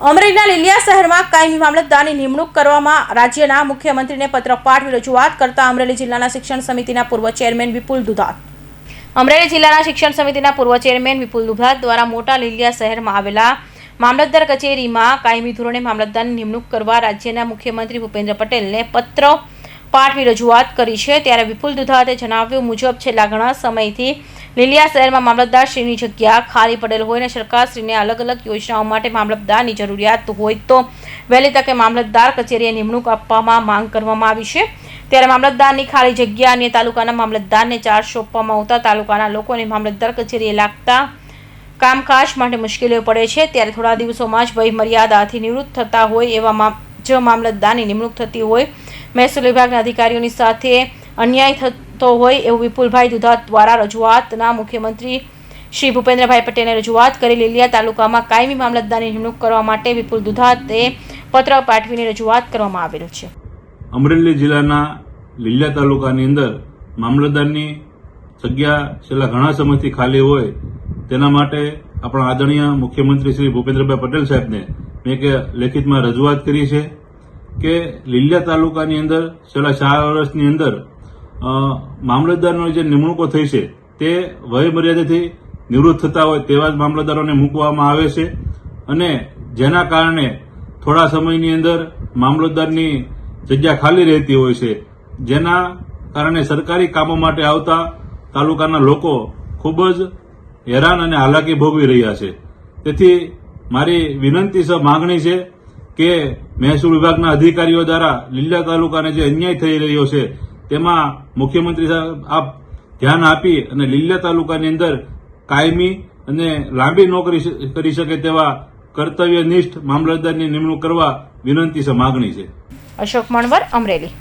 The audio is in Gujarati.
અમરેલીના લીલિયા શહેરમાં કાયમી મામલતદારની નિમણૂક કરવામાં રાજ્યના મુખ્યમંત્રીને પત્ર પાઠવી રજૂઆત કરતા અમરેલી જિલ્લાના શિક્ષણ સમિતિના પૂર્વ ચેરમેન વિપુલ દુધાત. અમરેલી જિલ્લાના શિક્ષણ સમિતિના પૂર્વ ચેરમેન વિપુલ દુધાત દ્વારા મોટા લીલિયા શહેરમાં આવેલા મામલતદાર કચેરીમાં કાયમી ધોરણે મામલતદારની નિમણૂક કરવા રાજ્યના મુખ્યમંત્રી ભૂપેન્દ્ર પટેલને પત્ર પાઠવી રજૂઆત કરી છે. ત્યારે વિપુલ દુધાતે જણાવ્યું મુજબ, છેલ્લા ઘણા સમયથી લીલિયા શહેરમાં મામલતદારશ્રીની જગ્યા ખાલી પડેલ હોય અને સરકારશ્રીને અલગ અલગ યોજનાઓ માટે મામલતદારની જરૂરિયાત હોય તો વહેલી તકે મામલતદાર કચેરીએ નિમણૂક આપવામાં માંગ કરવામાં આવી છે. ત્યારે મામલતદારની ખાલી જગ્યા અને તાલુકાના મામલતદારને ચાર્જ સોંપવામાં આવતા તાલુકાના લોકોને મામલતદાર કચેરીએ લાગતા કામકાજ માટે મુશ્કેલીઓ પડે છે. ત્યારે થોડા દિવસોમાં જ વય મર્યાદાથી નિવૃત્ત થતા હોય એવા જ મામલતદારની નિમણૂક થતી હોય. મહેસૂલ વિભાગના અધિકારીઓની સાથે અન્યાય થતો હોય એવું વિપુલભાઈ દુધા દ્વારા રજૂઆતના મુખ્યમંત્રી શ્રી ભૂપેન્દ્રભાઈ પટેલને રજૂઆત કરી લીલિયા તાલુકામાં કાયમી મામલતદારની નિમણૂક કરવા માટે વિપુલ દુધાતે પત્ર પાઠવીને રજૂઆત કરવામાં આવેલ છે. અમરેલી જિલ્લાના લીલિયા તાલુકાની અંદર મામલતદારની જગ્યા છેલ્લા ઘણા સમયથી ખાલી હોય તેના માટે આપણા આદરણીય મુખ્યમંત્રી શ્રી ભૂપેન્દ્રભાઈ પટેલ સાહેબને મેં એક લેખિતમાં રજૂઆત કરી છે કે લીલિયા તાલુકાની અંદર છેલ્લા ચાર વર્ષની અંદર મામલતદારની જે નિમણૂકો થઈ છે, તે વયમર્યાદાથી નિવૃત્ત થતા હોય તેવા જ મામલતદારોને મૂકવામાં આવે છે. અને જેના કારણે થોડા સમયની અંદર મામલતદારની જગ્યા ખાલી રહેતી હોય છે. જેના કારણે સરકારી કામો માટે આવતા તાલુકાના લોકો ખૂબ જ હેરાન અને હાલાકી ભોગવી રહ્યા છે. તેથી મારી વિનંતી છે માગણી છે કે મહેસૂલ વિભાગના અધિકારીઓ દ્વારા લીલા તાલુકાને જે અન્યાય થઈ રહ્યો છે તેમાં મુખ્યમંત્રી સાહેબ આપ ધ્યાન આપી અને લીલા તાલુકાની અંદર કાયમી અને લાંબી નોકરી કરી શકે તેવા કર્તવ્યનિષ્ઠ મામલતદારની નિમણૂક કરવા વિનંતી છે, માગણી છે. અશોક મણવર, અમરેલી.